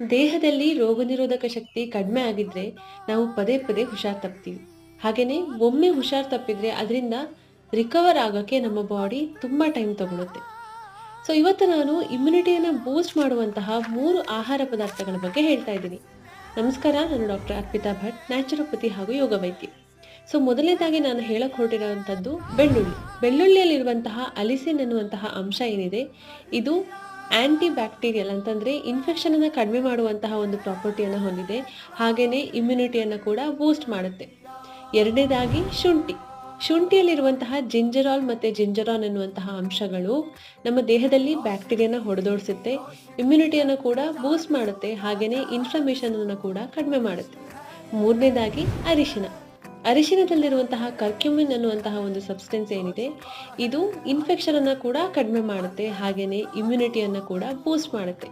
ದೇಹದಲ್ಲಿ ರೋಗನಿರೋಧಕ ಶಕ್ತಿ ಕಡಿಮೆ ಆಗಿದ್ರೆ ನಾವು ಪದೇ ಪದೇ ಹುಷಾರ್ ತಪ್ತೀವಿ. ಹಾಗೆಯೇ ಒಮ್ಮೆ ಹುಷಾರ್ ತಪ್ಪಿದ್ರೆ ಅದರಿಂದ ರಿಕವರ್ ಆಗೋಕ್ಕೆ ನಮ್ಮ ಬಾಡಿ ತುಂಬ ಟೈಮ್ ತಗೊಳುತ್ತೆ. ಸೊ ಇವತ್ತು ನಾನು ಇಮ್ಯುನಿಟಿಯನ್ನು ಬೂಸ್ಟ್ ಮಾಡುವಂತಹ ಮೂರು ಆಹಾರ ಪದಾರ್ಥಗಳ ಬಗ್ಗೆ ಹೇಳ್ತಾ ಇದ್ದೀನಿ. ನಮಸ್ಕಾರ, ನಾನು ಡಾಕ್ಟರ್ ಅರ್ಪಿತಾ ಭಟ್ ನ್ಯಾಚುರೋಪತಿ ಹಾಗೂ ಯೋಗ ವೈದ್ಯ. ಸೊ ಮೊದಲನೇದಾಗಿ ನಾನು ಹೇಳಕ್ಕೆ ಹೊರಟಿರುವಂಥದ್ದು ಬೆಳ್ಳುಳ್ಳಿ. ಬೆಳ್ಳುಳ್ಳಿಯಲ್ಲಿರುವಂತಹ ಅಲಿಸಿನ್ ಅನ್ನುವಂತಹ ಅಂಶ ಏನಿದೆ? ಇದು ಆಂಟಿ ಬ್ಯಾಕ್ಟೀರಿಯಲ್ ಅಂತಂದರೆ ಇನ್ಫೆಕ್ಷನನ್ನು ಕಡಿಮೆ ಮಾಡುವಂತಹ ಒಂದು ಪ್ರಾಪರ್ಟಿಯನ್ನು ಹೊಂದಿದೆ. ಹಾಗೆಯೇ ಇಮ್ಯುನಿಟಿಯನ್ನು ಕೂಡ ಬೂಸ್ಟ್ ಮಾಡುತ್ತೆ. ಎರಡನೇದಾಗಿ ಶುಂಠಿ. ಶುಂಠಿಯಲ್ಲಿರುವಂತಹ ಜಿಂಜರಾಲ್ ಮತ್ತು ಜಿಂಜರಾನ್ ಎನ್ನುವಂತಹ ಅಂಶಗಳು ನಮ್ಮ ದೇಹದಲ್ಲಿ ಬ್ಯಾಕ್ಟೀರಿಯಾನ ಹೊಡೆದೋಡಿಸುತ್ತೆ. ಇಮ್ಯುನಿಟಿಯನ್ನು ಕೂಡ ಬೂಸ್ಟ್ ಮಾಡುತ್ತೆ. ಹಾಗೆಯೇ ಇನ್ಫ್ಲಮೇಷನನ್ನು ಕೂಡ ಕಡಿಮೆ ಮಾಡುತ್ತೆ. ಮೂರನೇದಾಗಿ ಅರಿಶಿನ. ಅರಿಶಿನದಲ್ಲಿರುವಂತಹ ಕರ್ಕ್ಯುಮಿನ್ ಅನ್ನುವಂತಹ ಒಂದು ಸಬ್ಸ್ಟೆನ್ಸ್ ಏನಿದೆ, ಇದು ಇನ್ಫೆಕ್ಷನನ್ನು ಕೂಡ ಕಡಿಮೆ ಮಾಡುತ್ತೆ ಹಾಗೆಯೇ ಇಮ್ಯುನಿಟಿಯನ್ನು ಕೂಡ ಬೂಸ್ಟ್ ಮಾಡುತ್ತೆ.